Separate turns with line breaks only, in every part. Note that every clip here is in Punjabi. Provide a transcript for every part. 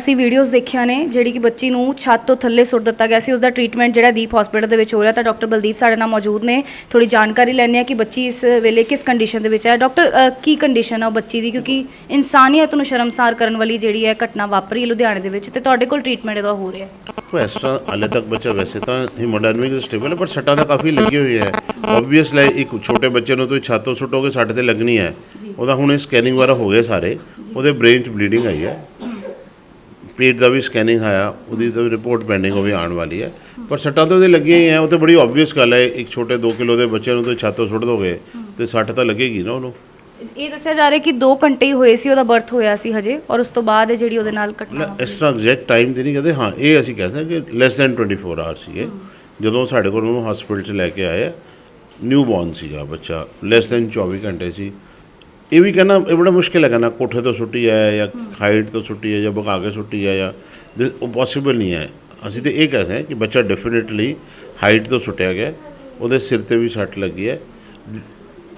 ਅਸੀਂ ਵੀਡੀਓਜ਼ ਦੇਖਿਆ ਨੇ ਜਿਹੜੀ ਕਿ ਬੱਚੀ ਨੂੰ ਛੱਤ ਤੋਂ ਥੱਲੇ ਸੁੱਟ ਦਿੱਤਾ ਗਿਆ ਸੀ ਉਸ ਦਾ ਟ੍ਰੀਟਮੈਂਟ ਜਿਹੜਾ ਦੀਪ ਹਸਪੀਟਲ ਦੇ ਵਿੱਚ ਹੋ ਰਿਹਾ ਤਾਂ ਡਾਕਟਰ ਬਲਦੀਪ ਸਾਡੇ ਨਾਲ ਮੌਜੂਦ ਨੇ। ਥੋੜੀ ਜਾਣਕਾਰੀ ਲੈਣੀ ਹੈ ਕਿ ਬੱਚੀ ਇਸ ਵੇਲੇ ਕਿਸ ਕੰਡੀਸ਼ਨ ਦੇ ਵਿੱਚ ਹੈ। ਡਾਕਟਰ ਅ, ਕੀ ਕੰਡੀਸ਼ਨ ਹੈ ਉਹ ਬੱਚੀ ਦੀ? ਕਿਉਂਕਿ ਇਨਸਾਨੀਅਤ ਨੂੰ ਸ਼ਰਮਸਾਰ ਕਰਨ ਵਾਲੀ ਜਿਹੜੀ ਹੈ ਘਟਨਾ ਵਾਪਰੀ ਹੈ ਲੁਧਿਆਣੇ ਦੇ ਵਿੱਚ ਤੇ ਤੁਹਾਡੇ ਕੋਲ ਟ੍ਰੀਟਮੈਂਟ ਇਹਦਾ ਹੋ ਰਿਹਾ ਹੈ।
ਇਸ ਤਰ੍ਹਾਂ ਹਾਲੇ ਤੱਕ ਬੱਚਾ ਵੈਸੇ ਤਾਂ ਹੀਮੋਡਾਇਨਮਿਕ ਸਟੇਬਲ ਹੈ ਪਰ ਸੱਟਾਂ ਤਾਂ ਕਾਫੀ ਲੱਗੀ ਹੋਈ ਹੈ। ਆਬਵੀਅਸਲੀ ਇੱਕ ਛੋਟੇ ਬੱਚੇ ਨੂੰ ਤੁਸੀਂ ਛੱਤ ਸੁੱਟੋਗੇ ਸੱਟ ਤੇ ਲੱਗਣੀ ਹੈ। ਉਹਦਾ ਹੁਣ ਸਕੈਨਿੰਗ ਵਗੈਰਾ ਹੋ ਗਏ ਸਾਰੇ ਉਹਦੇ ਬ੍ਰੇਨ 'ਚ ਬਲੀਡਿੰਗ ਆਈ ਹੈ। ਪੇਟ ਦਾ ਵੀ ਸਕੈਨਿੰਗ ਆਇਆ ਉਹਦੀ ਤਾਂ ਰਿਪੋਰਟ ਪੈਂਡਿੰਗ ਉਹ ਵੀ ਆਉਣ ਵਾਲੀ ਹੈ। ਪਰ ਸੱਟਾਂ ਤਾਂ ਉਹਦੇ ਲੱਗੀਆਂ ਹੀ ਹੈ ਉਹ ਤਾਂ ਬੜੀ ਆਬਵੀਅਸ ਗੱਲ ਹੈ ਇੱਕ ਛੋਟੇ 2 ਕਿਲੋ ਦੇ ਬੱਚੇ ਨੂੰ ਤੁਸੀਂ ਛੱਤ ਤੋਂ ਸੁੱਟ ਦੋਗੇ ਤੇ ਸੱਟ ਤਾਂ ਲੱਗੇਗੀ ਨਾ ਉਹਨੂੰ।
ਇਹ ਦੱਸਿਆ ਜਾ ਰਿਹਾ ਕਿ 2 ਘੰਟੇ ਹੀ ਹੋਏ ਸੀ ਉਹਦਾ ਬਰਥ ਹੋਇਆ ਸੀ ਹਜੇ ਔਰ ਉਸ ਤੋਂ ਬਾਅਦ ਇਹ ਜਿਹੜੀ ਉਹਦੇ ਨਾਲ ਘਟਨਾ
ਇਸ ਤਰ੍ਹਾਂ ਐਗਜ਼ੈਕਟ ਟਾਈਮ ਤੇ ਨਹੀਂ ਕਹਿੰਦੇ ਹਾਂ ਇਹ ਅਸੀਂ ਕਹਿ ਸਕਦੇ ਕਿ ਲੈਸ ਦੈਨ 24 ਆਵਰ ਸੀਗੇ। ਜਦੋਂ ਸਾਡੇ ਕੋਲ ਉਹਨੂੰ ਹਸਪੀਟਲ 'ਚ ਲੈ ਕੇ ਆਏ ਨਿਊ ਬੌਰਨ ਸੀਗਾ ਬੱਚਾ ਲੈਸ ਦੈਨ 24 ਘੰਟੇ ਸੀ। ਇਹ ਵੀ ਕਹਿਣਾ ਇਹ ਬੜਾ ਮੁਸ਼ਕਿਲ ਹੈ ਕਹਿਣਾ ਕੋਠੇ ਤੋਂ ਸੁੱਟੀ ਹੈ ਜਾਂ ਹਾਈਟ ਤੋਂ ਸੁੱਟੀ ਹੈ ਜਾਂ ਭਗਾ ਕੇ ਸੁੱਟੀ ਹੈ ਜਾਂ this- ਉਹ ਪੋਸੀਬਲ ਨਹੀਂ ਹੈ। ਅਸੀਂ ਤੇ ਇਹ ਕਹਿ ਸਕਦੇ ਹਾਂ ਕਿ ਬੱਚਾ ਡੈਫੀਨਿਟਲੀ ਹਾਈਟ ਤੋਂ ਸੁੱਟਿਆ ਗਿਆ ਉਹਦੇ ਸਿਰ ਤੇ ਵੀ ਸੱਟ ਲੱਗੀ ਹੈ।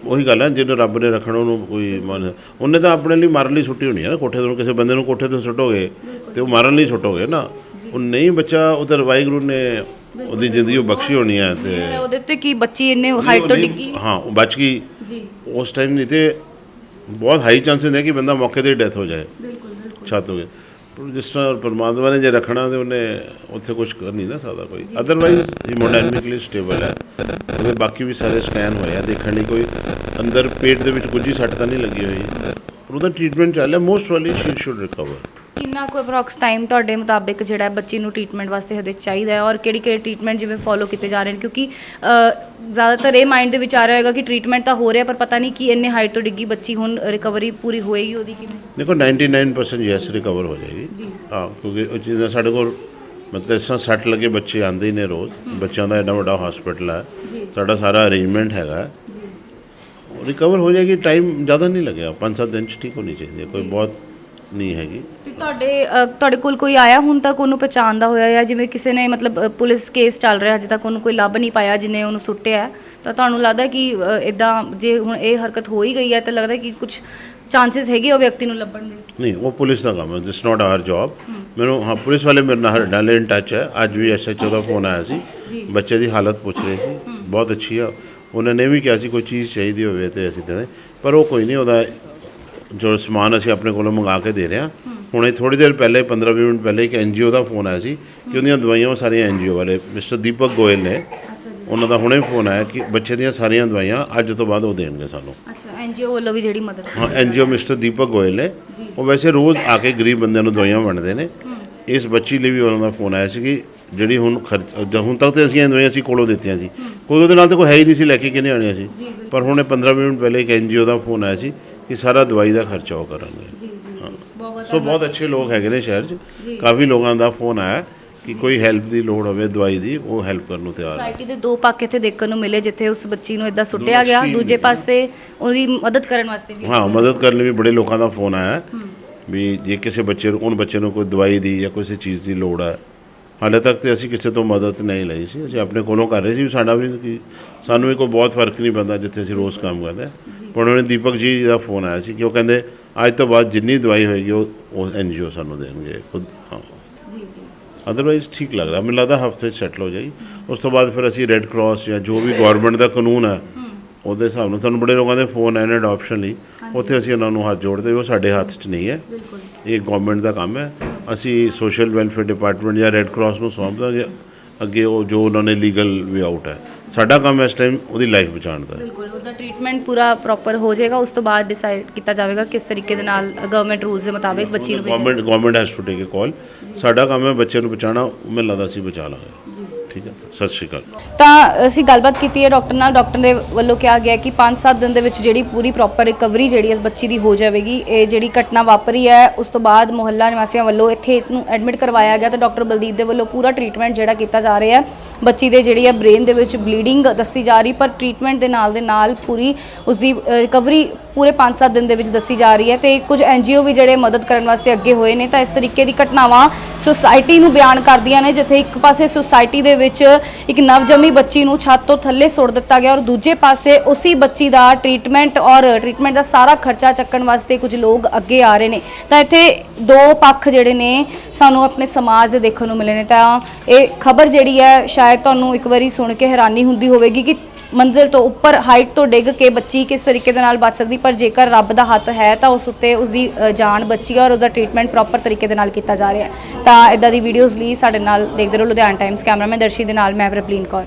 ਉਹੀ ਗੱਲ ਹੈ ਜਿਹਨੂੰ ਰੱਬ ਨੇ ਰੱਖਣਾ ਉਹਨੂੰ ਕੋਈ ਮਨ ਉਹਨੇ ਤਾਂ ਆਪਣੇ ਲਈ ਮਾਰਨ ਲਈ ਸੁੱਟੀ ਹੋਣੀ ਹੈ ਨਾ ਕੋਠੇ ਤੋਂ ਕਿਸੇ ਬੰਦੇ ਨੂੰ ਕੋਠੇ ਤੋਂ ਸੁੱਟੋਗੇ ਤੇ ਉਹ ਮਾਰਨ ਲਈ ਸੁੱਟੋਗੇ ਨਾ। ਉਹ ਨਹੀਂ ਬੱਚਾ ਉਧਰ ਵਾਹਿਗੁਰੂ ਨੇ ਉਹਦੀ ਜ਼ਿੰਦਗੀ ਉਹ ਬਖਸ਼ੀ ਹੋਣੀ ਹੈ ਤੇ
ਉਹਦੇ ਤੇ ਕੀ ਬੱਚੀ ਇੰਨੇ ਹਾਈਟ ਤੋਂ ਡਿੱਗੀ?
ਹਾਂ ਉਹ ਬਚ ਗਈ।
ਜੀ।
ਉਸ ਟਾਈਮ ਨਹੀਂ ਤੇ ਬਹੁਤ ਹਾਈ ਚਾਂਸ ਹੁੰਦੇ ਕਿ ਬੰਦਾ ਮੌਕੇ ਤੇ ਹੀ ਡੈਥ ਹੋ ਜਾਏ।
ਬਿਲਕੁਲ ਬਿਲਕੁਲ।
ਛੱਤ ਹੋ ਗਏ ਜਿਸ ਤਰ੍ਹਾਂ ਪਰਮਾਤਮਾ ਨੇ ਜੇ ਰੱਖਣਾ ਤੇ ਉਹਨੇ ਉੱਥੇ ਕੁਝ ਕਰ ਨਹੀਂ ਨਾ ਸਕਦਾ ਕੋਈ। ਅਦਰਵਾਈਜ਼ ਹੀਮੋਡਾਇਨਮਿਕਲੀ ਸਟੇਬਲ ਹੈ। ਉਹਦੇ ਬਾਕੀ ਵੀ ਸਾਰੇ ਸਕੈਨ ਹੋਏ ਆ। ਦੇਖਣ ਲਈ ਕੋਈ ਅੰਦਰ ਪੇਟ ਦੇ ਵਿੱਚ ਕੁਝ ਹੀ ਸੱਟ ਤਾਂ ਨਹੀਂ ਲੱਗੀ ਹੋਈ। ਪਰ ਉਹਦਾ ਟ੍ਰੀਟਮੈਂਟ ਚੱਲ ਰਿਹਾ। ਮੋਸਟ ਵਾਲੀ ਸ਼ੀ ਸ਼ੁੱਡ ਰਿਕਵਰ
ਕਿੰਨਾ ਕੁ ਅਪਰੋਕਸ ਟਾਈਮ ਤੁਹਾਡੇ ਮੁਤਾਬਿਕ ਜਿਹੜਾ ਹੈ ਬੱਚੀ ਨੂੰ ਟ੍ਰੀਟਮੈਂਟ ਵਾਸਤੇ ਹਦੇ ਚਾਹੀਦਾ ਹੈ ਔਰ ਕਿਹੜੀ ਕਿਹੜੀ ਟ੍ਰੀਟਮੈਂਟ ਜਿਵੇਂ ਫੋਲੋ ਕੀਤੇ ਜਾ ਰਹੇ ਨੇ? ਕਿਉਂਕਿ ਅ, ਜ਼ਿਆਦਾਤਰ ਇਹ ਮਾਈਂਡ ਦੇ ਵਿੱਚ ਆ ਰਿਹਾ ਹੋਏਗਾ ਕਿ ਟ੍ਰੀਟਮੈਂਟ ਤਾਂ ਹੋ ਰਿਹਾ ਪਰ ਪਤਾ ਨਹੀਂ ਕਿ ਇੰਨੇ ਹਾਈਟ ਤੋਂ ਡਿੱਗੀ ਬੱਚੀ ਹੁਣ ਰਿਕਵਰੀ ਪੂਰੀ ਹੋਏਗੀ ਉਹਦੀ ਕਿਵੇਂ?
ਦੇਖੋ 99% ਯੈਸ ਰਿਕਵਰ ਹੋ ਜਾਏਗੀ। ਹਾਂ ਕਿਉਂਕਿ ਉਹ ਚੀਜ਼ਾਂ ਸਾਡੇ ਕੋਲ ਮਤਲਬ ਇਸ ਤਰ੍ਹਾਂ ਸੱਟ ਲੱਗੇ ਬੱਚੇ ਆਉਂਦੇ ਹੀ ਨੇ ਰੋਜ਼। ਬੱਚਿਆਂ ਦਾ ਐਡਾ ਵੱਡਾ ਹਸਪੀਟਲ ਹੈ। ਸਾਡਾ ਸਾਰਾ ਅਰੇਂਜਮੈਂਟ ਹੈਗਾ। ਰਿਕਵਰ ਹੋ ਜਾਏਗੀ ਟਾਈਮ ਜ਼ਿਆਦਾ ਨਹੀਂ ਲੱਗਿਆ। 5-7 ਦਿਨ ਚ ਠੀਕ ਹੋਣੀ ਚਾਹੀਦੀ ਹੈ। ਕੋਈ ਬਹੁਤ ਨਹੀਂ ਹੈਗੀ।
ਤੇ ਤੁਹਾਡੇ ਅ, ਤੁਹਾਡੇ ਕੋਲ ਕੋਈ ਆਇਆ ਹੁਣ ਤੱਕ ਉਹਨੂੰ ਪਛਾਣਦਾ ਹੋਇਆ ਜਾਂ ਜਿਵੇਂ ਕਿਸੇ ਨੇ ਮਤਲਬ ਅ, ਪੁਲਿਸ ਕੇਸ ਚੱਲ ਰਿਹਾ ਅਜੇ ਤੱਕ ਉਹਨੂੰ ਕੋਈ ਲੱਭ ਨਹੀਂ ਪਾਇਆ ਜਿਹਨੇ ਉਹਨੂੰ ਸੁੱਟਿਆ ਹੈ। ਤਾਂ ਤੁਹਾਨੂੰ ਲੱਗਦਾ ਕਿ ਇਦਾਂ ਜੇ ਹੁਣ ਇਹ ਹਰਕਤ ਹੋ ਹੀ ਗਈ ਹੈ ਤਾਂ ਲੱਗਦਾ ਕਿ ਕੁਝ ਚਾਂਸਸ ਹੈਗੇ ਉਹ ਵਿਅਕਤੀ ਨੂੰ ਲੱਭਣ ਦੇ?
ਨਹੀਂ ਉਹ ਪੁਲਿਸ ਦਾ ਕੰਮ ਹੈ ਦਿਸ ਨਾਟ ਆਵਰ ਜੌਬ ਮੈਨੂੰ ਹਾਂ ਪੁਲਿਸ ਵਾਲੇ ਮੇਰੇ ਨਾਲ ਨਾਲ ਇਨ ਟੱਚ ਹੈ। ਅੱਜ ਵੀ ਐਸਐਚਓ ਦਾ ਫੋਨ ਆਇਆ ਸੀ। ਬੱਚੇ ਦੀ ਹਾਲਤ ਪੁੱਛ ਰਹੇ ਸੀ। ਬਹੁਤ ਅੱਛੀ ਆ। ਉਹਨਾਂ ਨੇ ਵੀ ਕਿਹਾ ਸੀ ਕੋਈ ਚੀਜ਼ ਚਾਹੀਦੀ ਹੋਵੇ ਤੇ ਅਸੀਂ ਦੇ। ਪਰ ਉਹ ਕੋਈ ਨਹੀਂ ਉਹਦਾ ਜੋ ਸਮਾਨ ਅਸੀਂ ਆਪਣੇ ਕੋਲੋਂ ਮੰਗਾ ਕੇ ਦੇ ਰਹੇ ਹਾਂ। ਹੁਣੇ ਥੋੜੀ ਦੇਰ ਪਹਿਲੇ 15-20 ਮਿੰਟ ਪਹਿਲੇ ਇੱਕ ਐਨਜੀਓ ਦਾ ਫੋਨ ਆਇਆ ਸੀ ਕਿ ਉਹਦੀਆਂ ਦਵਾਈਆਂ ਸਾਰੀਆਂ ਐਨਜੀਓ ਵਾਲੇ ਮਿਸਟਰ ਦੀਪਕ ਗੋਇਲ ਨੇ। ਉਹਨਾਂ ਦਾ ਹੁਣੇ ਫੋਨ ਆਇਆ ਕਿ ਬੱਚੇ ਦੀਆਂ ਸਾਰੀਆਂ ਦਵਾਈਆਂ ਅੱਜ ਤੋਂ ਬਾਅਦ ਉਹ ਦੇਣਗੇ ਸਾਨੂੰ।
ਅੱਛਾ ਐਨਜੀਓ ਵੱਲੋਂ ਵੀ ਜਿਹੜੀ ਮਦਦ
ਹਾਂ ਐਨਜੀਓ ਮਿਸਟਰ ਦੀਪਕ ਗੋਇਲ ਨੇ। ਉਹ ਵੈਸੇ ਰੋਜ਼ ਆ ਕੇ ਗਰੀਬ ਬੰਦਿਆਂ ਨੂੰ ਦਵਾਈਆਂ ਵੰਡਦੇ ਨੇ। ਇਸ ਬੱਚੀ ਲਈ ਵੀ ਉਹਨਾਂ ਦਾ ਫੋਨ ਆਇਆ ਸੀ ਕਿ ਜਿਹੜੀ ਹੁਣ ਖਰਚ ਹੁਣ ਤੱਕ ਤੇ ਅਸੀਂ ਇਹ ਦਵਾਈਆਂ ਅਸੀਂ ਕੋਲੋਂ ਦਿੱਤੀਆਂ ਸੀ। ਕੋਈ ਉਹਦੇ ਨਾਲ ਤਾਂ ਕੋਈ ਹੈ ਹੀ ਨਹੀਂ ਸੀ ਲੈ ਕੇ ਕਿਨੇ ਆਣੀਆਂ ਸੀ। ਪਰ ਹੁਣੇ 15 ਮਿੰਟ ਪਹਿਲੇ ਇੱਕ ਐਨਜੀਓ ਦਾ ਫੋਨ ਆਇਆ ਸੀ ਕਿ ਸਾਰਾ ਦਵਾਈ ਦਾ ਖਰਚਾ ਉਹ ਕਰਾਂਗੇ।
ਜੀ ਜੀ ਬਹੁਤ
ਸੋ ਬਹੁਤ ਅੱਛੇ ਲੋਕ ਹੈਗੇ ਨੇ ਸ਼ਹਿਰ 'ਚ। ਕਾਫੀ ਲੋਕਾਂ ਦਾ ਫੋਨ ਆਇਆ ਕਿ ਕੋਈ ਹੈਲਪ ਦੀ ਲੋੜ ਹੋਵੇ ਦਵਾਈ ਦੀ ਉਹ ਹੈਲਪ ਕਰਨ ਨੂੰ ਤਿਆਰ ਹੈ
ਸੋਸਾਇਟੀ ਦੇ ਦੋ ਪੱਖ ਇੱਥੇ ਦੇਖਣ ਨੂੰ ਮਿਲੇ ਜਿੱਥੇ ਉਸ ਬੱਚੀ ਨੂੰ ਇਦਾਂ ਸੁੱਟਿਆ ਗਿਆ ਦੂਜੇ ਪਾਸੇ ਉਹਦੀ ਮਦਦ ਕਰਨ ਵਾਸਤੇ ਵੀ
ਹਾਂ ਮਦਦ ਕਰਨ ਲਈ ਵੀ ਬੜੇ ਲੋਕਾਂ ਦਾ ਫੋਨ ਆਇਆ ਹੈ। ਵੀ ਜੇ ਕਿਸੇ ਬੱਚੇ ਨੂੰ ਉਹਨ ਬੱਚੇ ਨੂੰ ਕੋਈ ਦਵਾਈ ਦੀ ਜਾਂ ਕਿਸੇ ਚੀਜ਼ ਦੀ ਲੋੜ ਹੈ ਹਾਲੇ ਤੱਕ ਤੇ ਅਸੀਂ ਕਿਸੇ ਤੋਂ ਮਦਦ ਨਹੀਂ ਲਈ ਸੀ। ਅਸੀਂ ਆਪਣੇ ਕੋਲੋਂ ਕਰ ਰਹੇ ਸੀ ਸਾਡਾ ਵੀ ਕੀ ਸਾਨੂੰ ਵੀ ਕੋਈ ਬਹੁਤ ਫ਼ਰਕ ਨਹੀਂ ਪੈਂਦਾ ਜਿੱਥੇ ਅਸੀਂ ਰੋਜ਼ ਕੰਮ ਕਰਦੇ ਹਾਂ। ਪਰ ਉਹਨਾਂ ਨੇ ਦੀਪਕ ਜੀ ਦਾ ਫੋਨ ਆਇਆ ਸੀ ਕਿ ਉਹ ਕਹਿੰਦੇ ਅੱਜ ਤੋਂ ਬਾਅਦ ਜਿੰਨੀ ਦਵਾਈ ਹੋਏਗੀ ਉਹ ਉਹ ਐਨਜੀਓ ਸਾਨੂੰ ਦੇਣਗੇ ਖੁਦ ਹਾਂ।
ਜੀ ਜੀ।
ਅਦਰਵਾਈਜ਼ ਠੀਕ ਲੱਗਦਾ ਮੈਨੂੰ ਲੱਗਦਾ ਹਫ਼ਤੇ 'ਚ ਸੈਟਲ ਹੋ ਜਾਏਗੀ। ਉਸ ਤੋਂ ਬਾਅਦ ਫਿਰ ਅਸੀਂ ਰੈੱਡ ਕਰਾਸ ਜਾਂ ਜੋ ਵੀ ਗਵਰਨਮੈਂਟ ਦਾ ਕਾਨੂੰਨ ਹੈ ਉਹਦੇ ਹਿਸਾਬ ਨਾਲ ਤੁਹਾਨੂੰ ਬੜੇ ਲੋਕਾਂ ਦੇ ਫੋਨ ਆਏ ਨੇ ਅਡਾਪਸ਼ਨ ਲਈ। ਉੱਥੇ ਅਸੀਂ ਉਹਨਾਂ ਨੂੰ ਹੱਥ ਜੋੜਦੇ ਉਹ ਸਾਡੇ ਹੱਥ 'ਚ ਨਹੀਂ ਹੈ। ਇਹ ਗਵਰਨਮੈਂਟ ਦਾ ਕੰਮ ਹੈ। ਅਸੀਂ ਸੋਸ਼ਲ ਵੈਲਫੇਅਰ ਡਿਪਾਰਟਮੈਂਟ ਜਾਂ ਰੈੱਡ ਕਰਾਸ ਨੂੰ ਸੌਂਪ ਦਾਂਗੇ। ਅੱਗੇ ਉਹ ਜੋ ਉਹਨਾਂ ਨੇ ਲੀਗਲ ਵੀ ਆਊਟ ਹੈ। ਸਾਡਾ ਕੰਮ ਇਸ ਟਾਈਮ ਉਹਦੀ ਲਾਈਫ ਬਚਾਉਣ ਦਾ ਹੈ।
ਬਿਲਕੁਲ ਉਹਦਾ ਟ੍ਰੀਟਮੈਂਟ ਪੂਰਾ ਪ੍ਰੋਪਰ ਹੋ ਜਾਏਗਾ ਉਸ ਤੋਂ ਬਾਅਦ ਡਿਸਾਈਡ ਕੀਤਾ ਜਾਵੇਗਾ ਕਿਸ ਤਰੀਕੇ ਦੇ ਨਾਲ ਗਵਰਨਮੈਂਟ ਰੂਲਸ ਦੇ ਮੁਤਾਬਿਕ ਬੱਚੀ ਨੂੰ
government government has to take a call ਸਾਡਾ ਕੰਮ ਹੈ ਬੱਚੇ ਨੂੰ ਬਚਾਉਣਾ ਮੈਨੂੰ ਲੱਗਦਾ ਅਸੀਂ ਬਚਾ ਲਾਂਗੇ। ਠੀਕ ਹੈ? ਸਤਿ ਸ਼੍ਰੀ ਅਕਾਲ।
ਤਾਂ ਅਸੀਂ ਗੱਲਬਾਤ ਕੀਤੀ ਹੈ ਡਾਕਟਰ ਨਾਲ ਡਾਕਟਰ ਦੇ ਵੱਲੋਂ ਕਿਹਾ ਗਿਆ ਕਿ 5-7 ਦਿਨ ਦੇ ਵਿੱਚ ਜਿਹੜੀ ਪੂਰੀ ਪ੍ਰੋਪਰ ਰਿਕਵਰੀ ਜਿਹੜੀ ਇਸ ਬੱਚੀ ਦੀ ਹੋ ਜਾਵੇਗੀ ਇਹ ਜਿਹੜੀ ਘਟਨਾ ਵਾਪਰੀ ਹੈ ਉਸ ਤੋਂ ਬਾਅਦ ਮੁਹੱਲਾ ਨਿਵਾਸੀਆਂ ਵੱਲੋਂ ਇੱਥੇ ਇਹਨੂੰ ਐਡਮਿਟ ਕਰਵਾਇਆ ਗਿਆ ਤਾਂ ਡਾਕਟਰ ਬਲਦੀਪ ਦੇ ਵੱਲੋਂ ਪੂਰਾ ਟ੍ਰੀਟਮੈਂਟ ਜਿਹੜਾ ਕੀਤਾ ਜਾ ਰਿਹਾ ਹੈ। ਬੱਚੀ ਦੇ ਜਿਹੜੀ ਹੈ ਬ੍ਰੇਨ ਦੇ ਵਿੱਚ ਬਲੀਡਿੰਗ ਦੱਸੀ ਜਾ ਰਹੀ, ਪਰ ਟ੍ਰੀਟਮੈਂਟ ਦੇ ਨਾਲ ਦੇ ਨਾਲ ਪੂਰੀ ਉਸ ਦੀ ਰਿਕਵਰੀ ਪੂਰੇ 5-7 ਦਿਨ ਦੇ ਵਿੱਚ ਦੱਸੀ ਜਾ ਰਹੀ ਹੈ ਤੇ ਕੁਝ ਐਨਜੀਓ ਵੀ ਜਿਹੜੇ ਮਦਦ ਕਰਨ ਵਾਸਤੇ ਅੱਗੇ ਹੋਏ ਨੇ, ਤਾਂ ਇਸ ਤਰੀਕੇ ਦੀ ਘਟਨਾਵਾਂ ਸੁਸਾਇਟੀ ਨੂੰ ਬਿਆਨ ਕਰਦੀਆਂ ਨੇ, ਜਿੱਥੇ ਇੱਕ ਪਾਸੇ ਸੁਸਾਇਟੀ ਦੇ ਵਿੱਚ ਇੱਕ ਨਵਜੰਮੀ ਬੱਚੀ ਨੂੰ ਛੱਤ ਤੋਂ ਥੱਲੇ ਸੁੱਟ ਦਿੱਤਾ ਗਿਆ ਔਰ ਦੂਜੇ ਪਾਸੇ ਉਸੇ ਬੱਚੀ ਦਾ ਟ੍ਰੀਟਮੈਂਟ ਔਰ ਟ੍ਰੀਟਮੈਂਟ ਦਾ ਸਾਰਾ ਖਰਚਾ ਚੱਕਣ ਵਾਸਤੇ ਕੁਝ ਲੋਕ ਅੱਗੇ ਆ ਰਹੇ ਨੇ। ਤਾਂ ਇੱਥੇ ਦੋ ਪੱਖ ਜਿਹੜੇ ਨੇ ਸਾਨੂੰ ਆਪਣੇ ਸਮਾਜ ਦੇ ਦੇਖਣ ਨੂੰ ਮਿਲੇ ਨੇ, ਤਾਂ ਇਹ ਖਬਰ ਜਿਹੜੀ ਹੈ, ਸ਼ਾਇਦ ਤੁਹਾਨੂੰ ਇੱਕ ਵਾਰੀ ਸੁਣ ਕੇ ਹੈਰਾਨੀ ਹੁੰਦੀ ਹੋਵੇਗੀ ਕਿ ਮੰਜ਼ਿਲ ਤੋਂ ਉੱਪਰ ਹਾਈਟ ਤੋਂ ਡਿੱਗ ਕੇ ਬੱਚੀ ਕਿਸ ਤਰੀਕੇ ਦੇ ਨਾਲ ਬਚ ਸਕਦੀ, ਪਰ ਜੇਕਰ ਰੱਬ ਦਾ ਹੱਥ ਹੈ ਤਾਂ ਉਸ ਉੱਤੇ ਉਸ ਦੀ ਜਾਨ ਬੱਚੀ ਔਰ ਉਸ ਦਾ ਟ੍ਰੀਟਮੈਂਟ ਪ੍ਰੋਪਰ ਤਰੀਕੇ ਦੇ ਨਾਲ ਕੀਤਾ ਜਾ ਰਿਹਾ ਹੈ। ਤਾਂ ਇਦਾਂ ਦੀ ਵੀਡੀਓਜ਼ ਲਈ ਸਾਡੇ ਨਾਲ ਦੇਖਦੇ ਰਹੋ ਲੁਧਿਆਣਾ ਟਾਈਮਸ ਕੈਮਰਾਮੈਨ ਦਰਸ਼ੀ ਦੇ ਨਾਲ, ਮੈਂ ਪ੍ਰਪਲੀਨ ਕੌਰ।